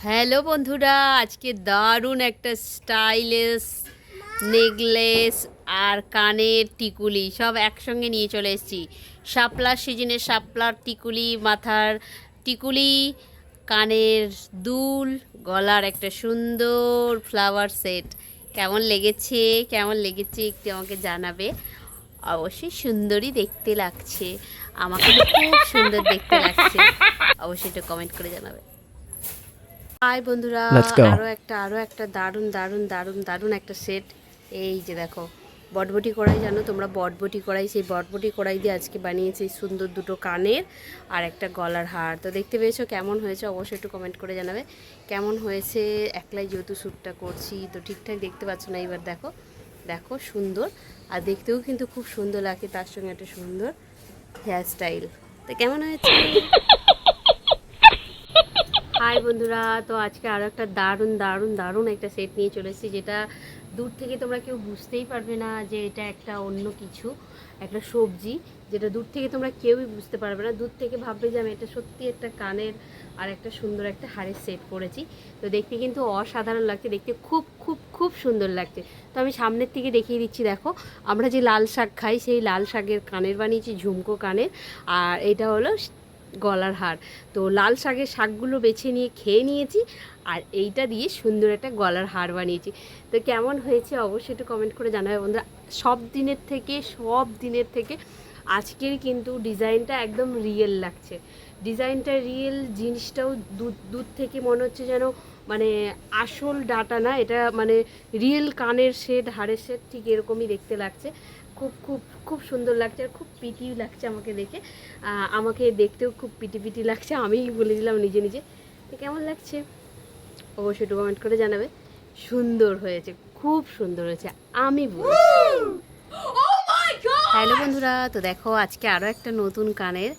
Hello বন্ধুরা আজকে দারুণ একটা স্টাইলিশ নেকলেস আর কানের টিকুলি সব একসঙ্গে নিয়ে চলে এসেছি। শাপলার সিজনে শাপলার টিকুলি মাথার টিকুলি কানের দুল গলার একটা সুন্দর ফ্লাওয়ার সেট কেমন লেগেছে? কেমন লেগেছে একটু আমাকে জানাবে। অবশ্যই সুন্দরই দেখতে লাগছে। আমাকে খুব সুন্দর দেখতে লাগছে। অবশ্যই একটু কমেন্ট করে জানাবে। হাই বন্ধুরা আরও একটা আরও একটা দারুণ দারুণ দারুণ দারুণ একটা সেট এই যে দেখো বটবটি কড়াই জানো তোমরা? বটবটি কড়াই সেই বটবটি কড়াই দিয়ে আজকে বানিয়েছি সুন্দর দুটো কানের আর একটা গলার হার। তো দেখতে পেয়েছ কেমন হয়েছে? অবশ্যই একটু কমেন্ট করে জানাবে। কেমন হয়েছে? একলাই যেহেতু শ্যুটটা করছি তো ঠিকঠাক দেখতে পাচ্ছ না? এবার দেখো দেখো সুন্দর। আর দেখতেও কিন্তু খুব সুন্দর লাগে তার সঙ্গে একটা সুন্দর হেয়ার স্টাইল তো কেমন হয়েছে? হাই বন্ধুরা, তো আজকে আরও একটা দারুণ দারুণ দারুণ একটা সেট নিয়ে চলে এসেছি, যেটা দূর থেকে তোমরা কেউ বুঝতেই পারবে না যে এটা একটা অন্য কিছু, একটা সবজি, যেটা দূর থেকে তোমরা কেউই বুঝতে পারবে না। দূর থেকে ভাববে যে আমি এটা সত্যি একটা কানের আর একটা সুন্দর একটা হাড়ের সেট করেছি। তো দেখতে কিন্তু অসাধারণ লাগছে, দেখতে খুব খুব খুব সুন্দর লাগছে। তো আমি সামনের থেকে দেখিয়ে দিচ্ছি, দেখো, আমরা যে লাল শাক খাই, সেই লাল শাকের কানের বানিয়েছি, ঝুমকো কানের, আর এটা হলো গলার হার। তো লাল শাকের শাকগুলো বেছে নিয়ে খেয়ে নিয়েছি আর এইটা দিয়ে সুন্দর একটা গলার হার বানিয়েছি। তো কেমন হয়েছে অবশ্যই একটু কমেন্ট করে জানাবে বন্ধুরা। সব দিনের থেকে, সব দিনের থেকে আজকের কিন্তু ডিজাইনটা একদম রিয়েল লাগছে। ডিজাইনটা রিয়েল জিনিসটাও দূর দূর থেকে মনে হচ্ছে যেন মানে আসল ডাটা না, এটা মানে রিয়েল কানের সেট হাড়ের সেট ঠিক এরকমই দেখতে লাগছে। খুব খুব খুব সুন্দর লাগছে আর খুব পিটি লাগছে আমাকে দেখে। আমাকে দেখতেও খুব পিটি পিটি লাগছে। আমিই বলে দিলাম নিজে নিজে। তো কেমন লাগছে? অবশ্যই একটু কমেন্ট করে জানাবে। সুন্দর হয়েছে, খুব সুন্দর হয়েছে। আমি বলছি। হ্যালো বন্ধুরা, তো দেখো আজকে আরও একটা নতুন কানের,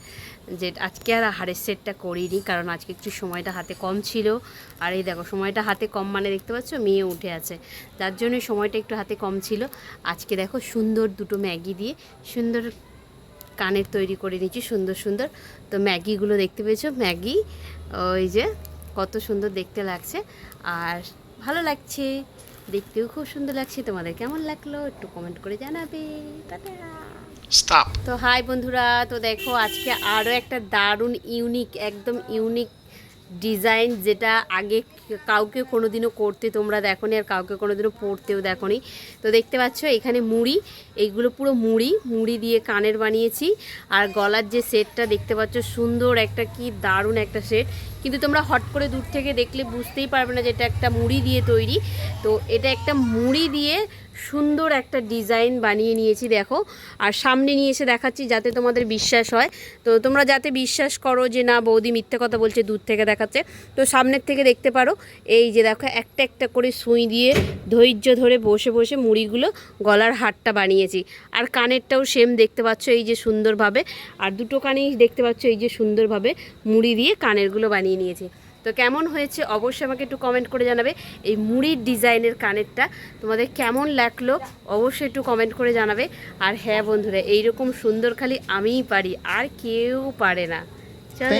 যে আজকে আর হাড়ের সেটটা করিনি, কারণ আজকে একটু সময়টা হাতে কম ছিল। আর এই দেখো, সময়টা হাতে কম মানে দেখতে পাচ্ছ মেয়ে উঠে আছে। যার জন্য সময়টা একটু হাতে কম ছিল। আজকে দেখো সুন্দর দুটো ম্যাগি দিয়ে সুন্দর কানের তৈরি করে নিয়েছি, সুন্দর সুন্দর। তো ম্যাগিগুলো দেখতে পেয়েছ? ম্যাগি, ওই যে কত সুন্দর দেখতে লাগছে। আর ভালো লাগছে। দেখতেও খুব সুন্দর লাগছে। তোমাদের কেমন লাগল? একটু কমেন্ট করে জানাবে। তো হাই বন্ধুরা তো দেখো আজকে আরও একটা দারুণ ইউনিক একদম ইউনিক ডিজাইন যেটা আগে কাউকে কোনোদিনও করতে তোমরা দেখোনি আর কাউকে কোনোদিনও পড়তেও দেখোনি। তো দেখতে পাচ্ছ এখানে মুড়ি এইগুলো পুরো মুড়ি মুড়ি দিয়ে কানের বানিয়েছি। আর গলার যে সেটটা দেখতে পাচ্ছ সুন্দর একটা কি দারুণ একটা সেট কিন্তু তোমরা হট করে দূর থেকে দেখলে বুঝতেই পারবে না যে এটা একটা মুড়ি দিয়ে তৈরি। তো এটা একটা মুড়ি দিয়ে সুন্দর একটা ডিজাইন বানিয়ে নিয়েছি, দেখো। আর সামনে নিয়ে এসে দেখাচ্ছি যাতে তোমাদের বিশ্বাস হয়। তো তোমরা যাতে বিশ্বাস করো যে না, বৌদি মিথ্যে কথা বলছে, দূর থেকে দেখাচ্ছে। তো সামনের থেকে দেখতে পারো, এই যে দেখো, একটা একটা করে সুই দিয়ে ধৈর্য ধরে বসে বসে মুড়িগুলো গলার হারটা বানিয়েছি। আর কানেরটাও সেম দেখতে পাচ্ছ, এই যে সুন্দরভাবে। আর দুটো কানেই দেখতে পাচ্ছ, এই যে সুন্দরভাবে মুড়ি দিয়ে কানেরগুলো বানিয়ে নিয়েছি। তো কেমন হয়েছে অবশ্যই আমাকে একটু কমেন্ট করে জানাবে। এই মুড়ির ডিজাইনের কানেরটা তোমাদের কেমন লাগল অবশ্যই একটু কমেন্ট করে জানাবে। আর হ্যাঁ বন্ধুরা এইরকম সুন্দর খালি আমিই পারি আর কেউ পারে না। চলো.